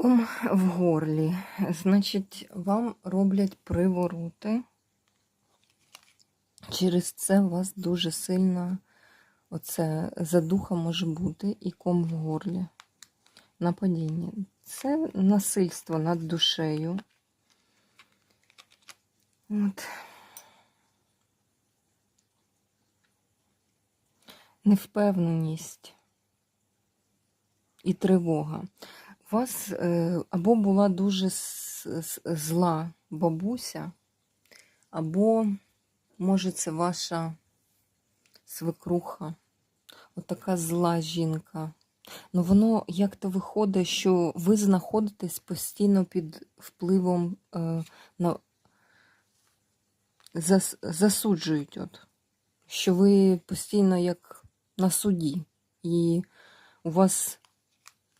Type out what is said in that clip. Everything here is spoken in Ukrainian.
Ком в горлі. Значить, вам роблять привороти. Через це у вас дуже сильно оце задуха може бути і ком в горлі. Нападіння. Це насильство над душею. От. Невпевненість і тривога. У вас е, або була дуже зла бабуся, або, може, це ваша свекруха, отака зла жінка. Ну, воно як-то виходить, що ви знаходитесь постійно під впливом е, на зас, засуджують, от, що ви постійно як на суді, і у вас